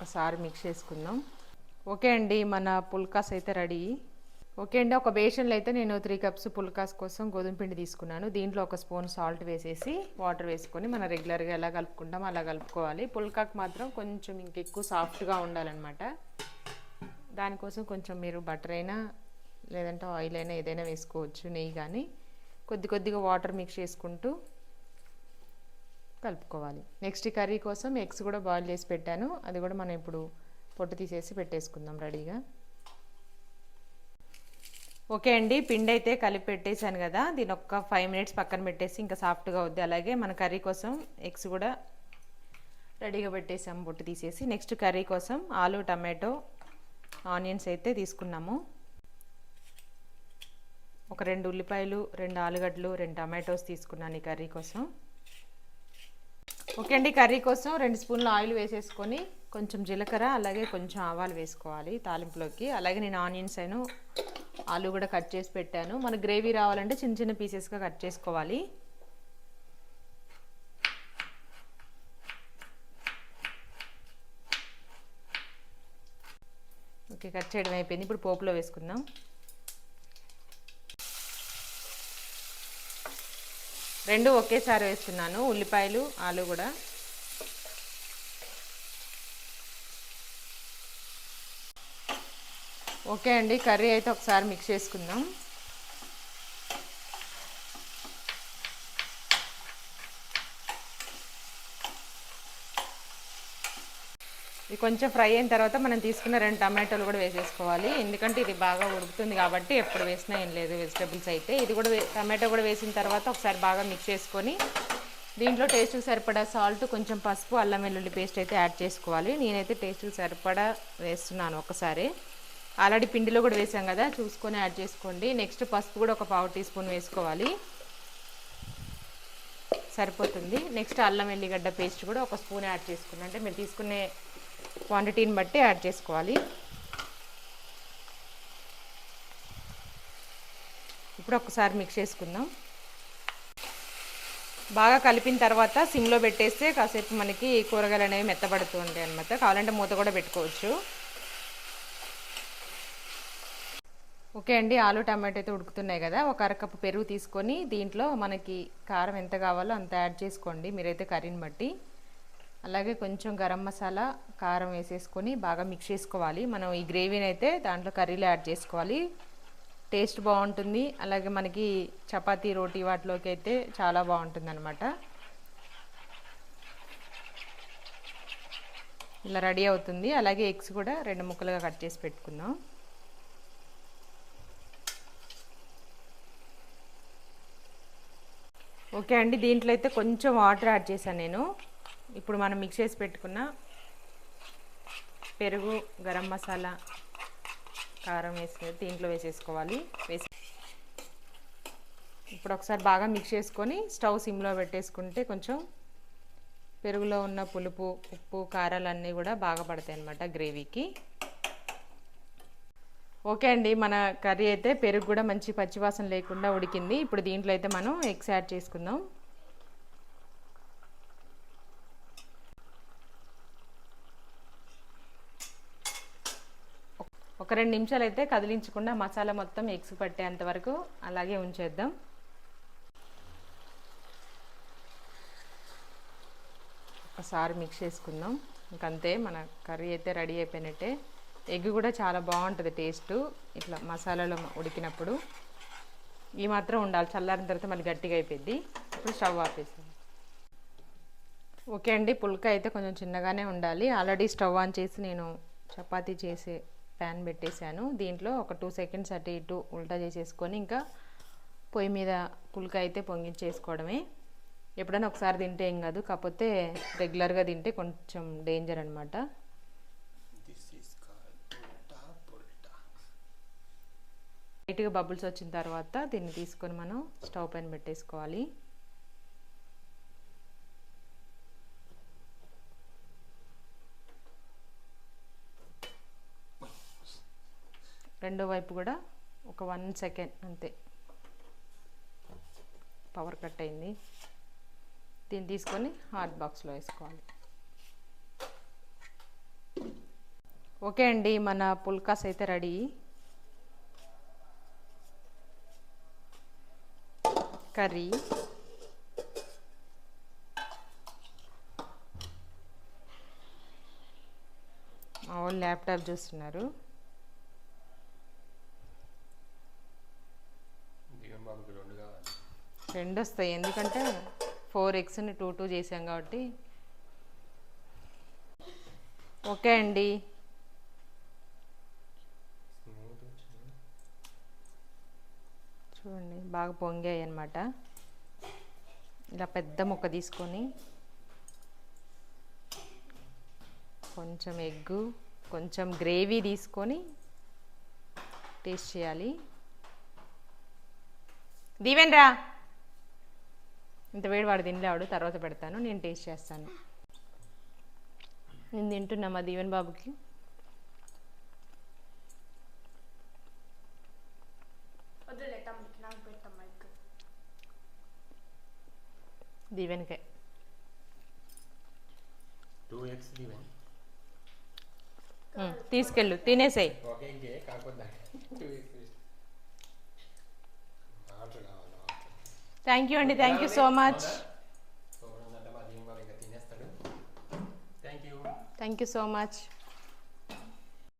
ఒకసారి మిక్స్ చేసుకుందాం. ఓకే అండి మన పుల్కాస్ అయితే రెడీ. ఓకే అండి ఒక బేషన్లో అయితే నేను త్రీ కప్స్ పుల్కాస్ కోసం గోధుమ పిండి తీసుకున్నాను. దీంట్లో ఒక స్పూన్ సాల్ట్ వేసేసి వాటర్ వేసుకొని మనం రెగ్యులర్గా ఎలా కలుపుకుంటాం అలా కలుపుకోవాలి. పుల్కాకు మాత్రం కొంచెం ఇంకెక్కువ సాఫ్ట్గా ఉండాలన్నమాట. దానికోసం కొంచెం మీరు బటర్ అయినా లేదంటే ఆయిల్ అయినా ఏదైనా వేసుకోవచ్చు నెయ్యి కానీ. కొద్ది కొద్దిగా వాటర్ మిక్స్ చేసుకుంటూ కలుపుకోవాలి. నెక్స్ట్ కర్రీ కోసం ఎగ్స్ కూడా బాయిల్ చేసి పెట్టాను. అది కూడా మనం ఇప్పుడు పొట్టు తీసేసి పెట్టేసుకుందాం రెడీగా. ఓకే అండి పిండి అయితే కలిపి పెట్టేశాను కదా. దీని ఒక్క ఫైవ్ మినిట్స్ పక్కన పెట్టేసి ఇంకా సాఫ్ట్గా అవుద్ది. అలాగే మన కర్రీ కోసం ఎగ్స్ కూడా రెడీగా పెట్టేసాం పొట్టు తీసేసి. నెక్స్ట్ కర్రీ కోసం ఆలు టమాటో ఆనియన్స్ అయితే తీసుకున్నాము. ఒక రెండు ఉల్లిపాయలు రెండు ఆలుగడ్డలు రెండు టమాటోస్ తీసుకున్నాను ఈ కర్రీ కోసం. ఓకే అండి కర్రీ కోసం రెండు స్పూన్ల ఆయిల్ వేసేసుకొని కొంచెం జీలకర్ర అలాగే కొంచెం ఆవాలు వేసుకోవాలి తాలింపులోకి. అలాగే నేను ఆనియన్స్ అయిన ఆలు కూడా కట్ చేసి పెట్టాను. మన గ్రేవీ రావాలంటే చిన్న చిన్న పీసెస్గా కట్ చేసుకోవాలి. ఓకే కట్ చేయడం అయిపోయింది. ఇప్పుడు పోపులో వేసుకుందాం. రెండు ఒకేసారి వేస్తున్నాను. ఉల్లిపాయలు ఆలు కూడా. ఓకే అండి. కర్రీ అయితే ఒకసారి మిక్స్ చేసుకుందాం. ఇది కొంచెం ఫ్రై అయిన తర్వాత మనం తీసుకున్న రెండు టమాటోలు కూడా వేసేసుకోవాలి. ఎందుకంటే ఇది బాగా ఉడుకుతుంది కాబట్టి ఎప్పుడు వేసినా ఏం లేదు వెజిటబుల్స్ అయితే. ఇది కూడా వే- టమాటో కూడా వేసిన తర్వాత ఒకసారి బాగా మిక్స్ చేసుకొని దీంట్లో టేస్ట్కి సరిపడా సాల్ట్ కొంచెం పసుపు అల్లం వెల్లుల్లి పేస్ట్ అయితే యాడ్ చేసుకోవాలి. నేనైతే టేస్ట్కి సరిపడా వేస్తున్నాను ఒకసారి. ఆల్రెడీ పిండిలో కూడా వేసాం కదా చూసుకొని యాడ్ చేసుకోండి. నెక్స్ట్ పసుపు కూడా ఒక పావు టీ స్పూన్ వేసుకోవాలి. సరిపోతుంది. నెక్స్ట్ అల్లం వెల్లిగడ్డ పేస్ట్ కూడా ఒక స్పూన్ యాడ్ చేసుకున్నాను. అంటే మీరు తీసుకునే క్వాంటిటీని బట్టి యాడ్ చేసుకోవాలి. ఇప్పుడు ఒకసారి మిక్స్ చేసుకుందాం. బాగా కలిపిన తర్వాత సిమ్లో పెట్టేస్తే కాసేపు మనకి కూరగాయలు అనేవి మెత్తబడుతూ ఉంటాయి అనమాట కావాలంటే మూత కూడా పెట్టుకోవచ్చు. ఓకే అండి ఆలు టమాటో అయితే ఉడుకుతున్నాయి కదా. ఒక అరకప్పు పెరుగు తీసుకొని దీంట్లో మనకి కారం ఎంత కావాలో అంత యాడ్ చేసుకోండి. మీరైతే కర్రీని బట్టి. అలాగే కొంచెం గరం మసాలా కారం వేసేసుకొని బాగా మిక్స్ చేసుకోవాలి. మనం ఈ గ్రేవీని అయితే దాంట్లో కర్రీలో యాడ్ చేసుకోవాలి. టేస్ట్ బాగుంటుంది. అలాగే మనకి చపాతీ రోటీ వాటిలోకి అయితే చాలా బాగుంటుంది అనమాట ఇలా రెడీ అవుతుంది. అలాగే ఎగ్స్ కూడా రెండు ముక్కలుగా కట్ చేసి పెట్టుకుందాం. ఓకే అండి దీంట్లో అయితే కొంచెం వాటర్ యాడ్ చేశాను నేను. ఇప్పుడు మనం మిక్స్ చేసి పెట్టుకున్న పెరుగు గరం మసాలా కారం వేసి దీంట్లో వేసేసుకోవాలి. వేసి ఇప్పుడు ఒకసారి బాగా మిక్స్ చేసుకొని స్టవ్ సిమ్లో పెట్టేసుకుంటే కొంచెం పెరుగులో ఉన్న పులుపు ఉప్పు కారాలు అన్నీ కూడా బాగా పడతాయి అన్నమాట గ్రేవీకి. ఓకే అండి మన కర్రీ అయితే పెరుగు కూడా మంచి పచ్చివాసన లేకుండా ఉడికింది. ఇప్పుడు దీంట్లో అయితే మనం ఎగ్స్ యాడ్ చేసుకుందాం. ఒక రెండు నిమిషాలు అయితే కదిలించకుండా మసాలా మొత్తం ఎగ్స్ పట్టేంత వరకు అలాగే ఉంచేద్దాం. ఒకసారి మిక్స్ చేసుకుందాం. ఇంకంతే మన కర్రీ అయితే రెడీ అయిపోయినట్టే. ఎగ్ కూడా చాలా బాగుంటుంది టేస్ట్. ఇట్లా మసాలాలో ఉడికినప్పుడు. ఈ మాత్రం ఉండాలి చల్లారిన తర్వాత మళ్ళీ గట్టిగా అయిపోద్ది ఇప్పుడు స్టవ్ ఆపేసాం ఓకే అండి పుల్క అయితే కొంచెం చిన్నగానే ఉండాలి. ఆల్రెడీ స్టవ్ ఆన్ చేసి నేను చపాతీ చేసే ప్యాన్ పెట్టేశాను. దీంట్లో ఒక టూ సెకండ్స్ అటు ఇటు ఉల్టా చేసేసుకొని ఇంకా పొయ్యి మీద పుల్క అయితే పొంగించేసుకోవడమే. ఎప్పుడైనా ఒకసారి తింటే ఏం కాదు కాకపోతే రెగ్యులర్గా తింటే కొంచెం డేంజర్ అనమాట. లైట్గా బబుల్స్ వచ్చిన తర్వాత దీన్ని తీసుకొని మనం స్టవ్ పైన పెట్టేసుకోవాలి. రెండో వైపు కూడా ఒక వన్ సెకండ్ అంతే. పవర్ కట్ అయింది. దీన్ని తీసుకొని హాట్ బాక్స్లో వేసుకోవాలి. ఓకే అండి మన పుల్కాస్ అయితే రెడీ. కర్రీ. మా వాళ్ళు ల్యాప్టాప్ చూస్తున్నారు దిగం బాబుకి రెండు కావాలి రెండు వస్తాయి ఎందుకంటే ఫోర్ ఎగ్స్ని టూ టూ చేసాం కాబట్టి. ఓకే అండి. చూడండి బాగా పొంగాయి అనమాట ఇలా పెద్ద ముక్క తీసుకొని కొంచెం ఎగ్గు కొంచెం గ్రేవీ తీసుకొని టేస్ట్ చేయాలి. దీవెన్రా? ఇంత వేడి వాడు తినలేవాడు తర్వాత పెడతాను నేను టేస్ట్ చేస్తాను. నేను తింటున్నా మా దీవెన్ బాబుకి. దీవెనకే. తీసుకెళ్ళు తినేసేయి ఒక ఎగ్గే కాకపోతే టూ ఎగ్స్ వాటర్ కావాలి వాటర్ థ్యాంక్ యూ అండి thank you so much thank you so much